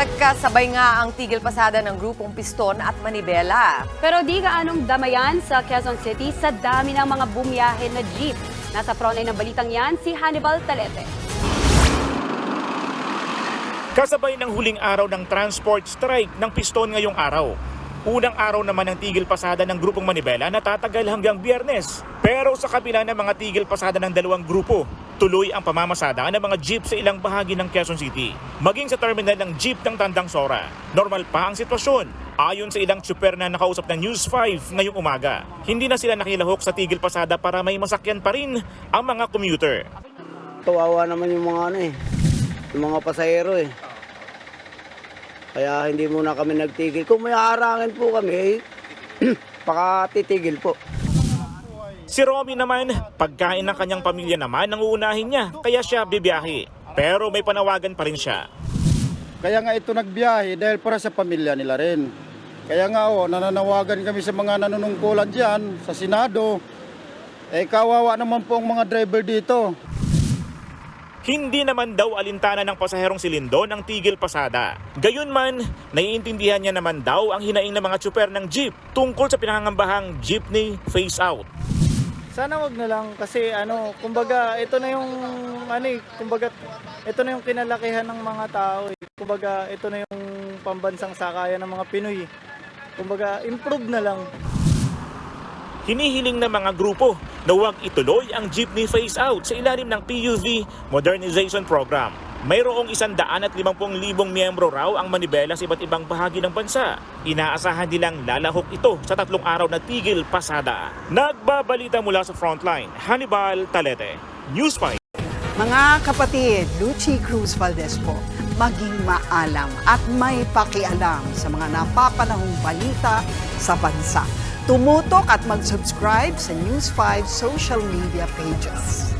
Nagkasabay nga ang tigil pasada ng grupong Piston at Manibela. Pero di gaanong damayan sa Quezon City sa dami ng mga bumiyahe na jeep. Nasa frontline ng balitang yan, si Hannibal Talete. Kasabay ng huling araw ng transport strike ng piston ngayong araw. Unang araw naman ng tigil pasada ng grupong Manibela na tatagal hanggang biyernes. Pero sa kabila ng mga tigil pasada ng dalawang grupo, tuloy ang pamamasada ng mga jeep sa ilang bahagi ng Quezon City. Maging sa terminal ng jeep ng Tandang Sora, normal pa ang sitwasyon. Ayon sa ilang tsuper na nakausap ng News 5 ngayong umaga, hindi na sila nakilahok sa tigil pasada para may masakyan pa rin ang mga commuter. Kawawa naman yung mga ano eh, yung mga pasahero eh. Kaya hindi muna kami nagtigil. Kung may harangin po kami, eh, baka titigil po. Si Romy naman, pagkain ng kanyang pamilya naman ang uunahin niya, kaya siya bibiyahe. Pero may panawagan pa rin siya. Kaya nga ito nagbiyahe dahil para sa pamilya nila rin. Kaya nga oh, nananawagan kami sa mga nanunungkulan dyan, sa Senado. Eh kawawa naman po ang mga driver dito. Hindi naman daw alintana ng pasaherong si Lindon ang tigil pasada. Gayunman, naiintindihan niya naman daw ang hinaing ng mga tsuper ng jeep tungkol sa pinangangambahang jeepney face out. Sana wag na lang kasi ano, kumbaga ito na yung ano eh, kumbaga ito na yung kinalakihan ng mga tao eh. Kumbaga ito na yung pambansang sakayan ng mga Pinoy. eh. Kumbaga improve na lang. Hinihiling ng mga grupo na huwag ituloy ang jeepney face out sa ilalim ng PUV Modernization Program. Mayroong isang daan at limampung libong miyembro raw ang manibela sa iba't ibang bahagi ng bansa. Inaasahan nilang lalahok ito sa tatlong araw na tigil pasada. Nagbabalita mula sa frontline, Hannibal Talete, News 5. Mga kapatid, Lucy Cruz Valdez po, maging maalam at may pakialam sa mga napapanahong balita sa bansa. Tumutok at mag-subscribe sa News 5 social media pages.